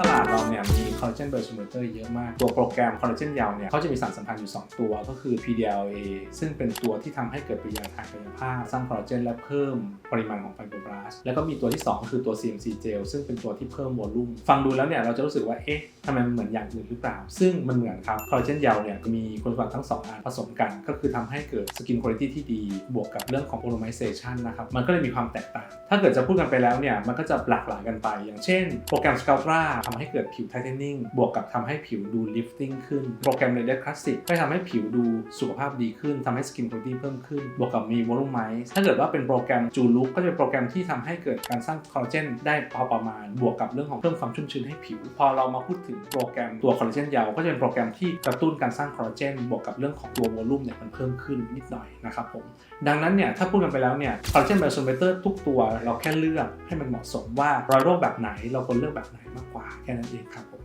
ตลาดเราเนี่ยมีคอลลาเจนเบอร์ชูเมเตอร์เยอะมาก ตัวโปรแกรมคอลลาเจนยาวเนี่ยเขาจะมีสารสัมพันธ์อยู่ 2 ตัวก็คือ PDLA ซึ่งเป็นตัวที่ทำให้เกิดปฏิกิริยาทางกายภาพสร้างคอลลาเจนและเพิ่มปริมาณของไฟโบบลาสแล้วก็มีตัวที่2ก็คือตัว CMC gel ซึ่งเป็นตัวที่เพิ่มวอลลุ่มฟังดูแล้วเนี่ยเราจะรู้สึกว่าเอ๊ะทำไมมันเหมือนอย่างอื่นหรือเปล่า ซึ่งมันเหมือนครับคอลลาเจนยาวเนี่ยมีคุณสมบัติทั้งสองอันผสมกัน ก็คือทำให้เกิดสกินคุณภาพที่ดี บวกกับเรื่องของ polymerization นะครับมันก็เลยมีความแตกต่าง ถ้าเกิดจะพูดกันไปแล้วเนี่ยมันก็จะหลากหลายกันไป อย่างเช่น โปรแกรม Sculptra ทำให้เกิดผิว tightening บวกกับทำให้ผิวดู lifting ขึ้น โปรแกรม Radiant Classic ก็ทำให้ผิวดูสุขภาพดีขึ้นทำให้สกินคุณภาพเพิ่มขึ้น บวกกับมี volumize ถ้าเกิดว่าเป็นโปรแกรม j u l o o k ก็จะเป็นโปรแกรมที่ทำให้เกิดการสร้างคอลลาเจนได้พอประมาณ บวกกับเรื่องของเพิ่มความชุ่มชื้นให้ผิว พอเรามาพูดถึงโปรแกรมตัวคอลลาเจนยาวก็จะเป็นโปรแกรมที่กระตุ้นการสร้างคอลลาเจนบวกกับเรื่องของตัววอลลุ่มเนี่ยมันเพิ่มขึ้นนิดหน่อยนะครับผมดังนั้นเนี่ยถ้าพูดกันไปแล้วเนี่ยคอลลาเจนไบโซเมเตอร์ทุกตัวเราแค่เลือกให้มันเหมาะสมว่ารอยโรคแบบไหนเราควรเลือกแบบไหนมากกว่าแค่นั้นเองครับผม